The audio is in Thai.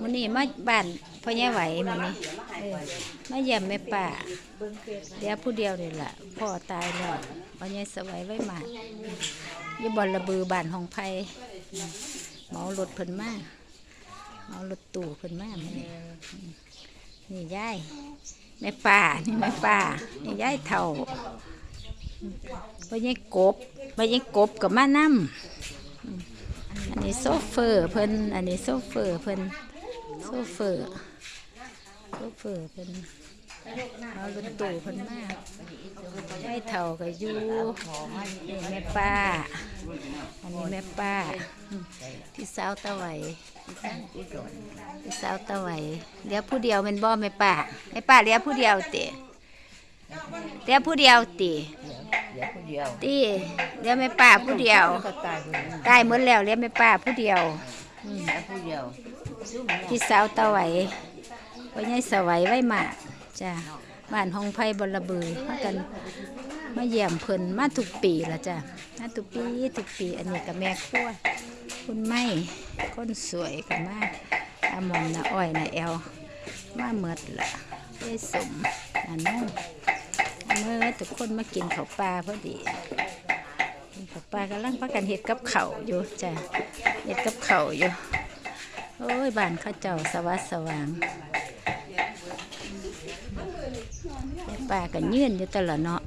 มื้อนี้มาบ้านพ่อใหญ่ไหวมื้อนี้เออมาเยี่ยมแม่ป้าเดี๋ยวผู้เดียวนี่ล่ะพ่อตายแล้วพ่อใหญ่สวัยไว้มาอยู่บ่อนระบือบ้านของไผเหมารถเพิ่นมาเหมารถตู้เพิ่นมามื้อนี้นี่ยายแม่ป้านี่แม่ป้านี่ยายเฒ่าพ่อใหญ่กบพ่อใหญ่กบก็มานำอันนี้โซเฟอร์เพิ่น อันนี้โซเฟอร์เพิ่น โซเฟอร์โซเฟอร์เพิ่นเอารถตู้เพิ่นมาให้เท่ากับอยู่นี่แม่ป้า อันนี้แม่ป้าอืมที่สาวตะไหวที่สาวตะไหวเลี้ยวผู้เดียวเป็นบ่แม่ป้าแม่ป้าเลี้ยวผู้เดียวติเลี้ยวผู้เดียวติเดี๋ยวคนเดียวติเลี้ยวแม่ป้าผู้เดียวก็ตายคนนึงตายหมดแล้วเลี้ยงแม่ป้าผู้เดียวแล้ว ผู้เดียวพี่สาวตาไหวไว้ยายสวัยไว้มากจ้ะบ้านห้องไผ่บลระบือมากันมาเยี่ยมเพิ่นมาทุกปีละจ้ะมาทุกปีทุกปี อันนี้กับแม่ครัวคุณไม่คนสวยกันมาอามอมนะอ้อยนะแอลมาเมดละเอ้สมอันน้องอันเมื่อทุกคนมากินข้าวปลาพอดี ค่ะป้ากำลังพักกันเห็ดกับเข่าอยู่จ้ะเห็ดกับเข่าอยู่โอ้ยบ้านข้าเจ้าสวัสสว่างป้ากันยื่นอยู่ตลอดเนาะ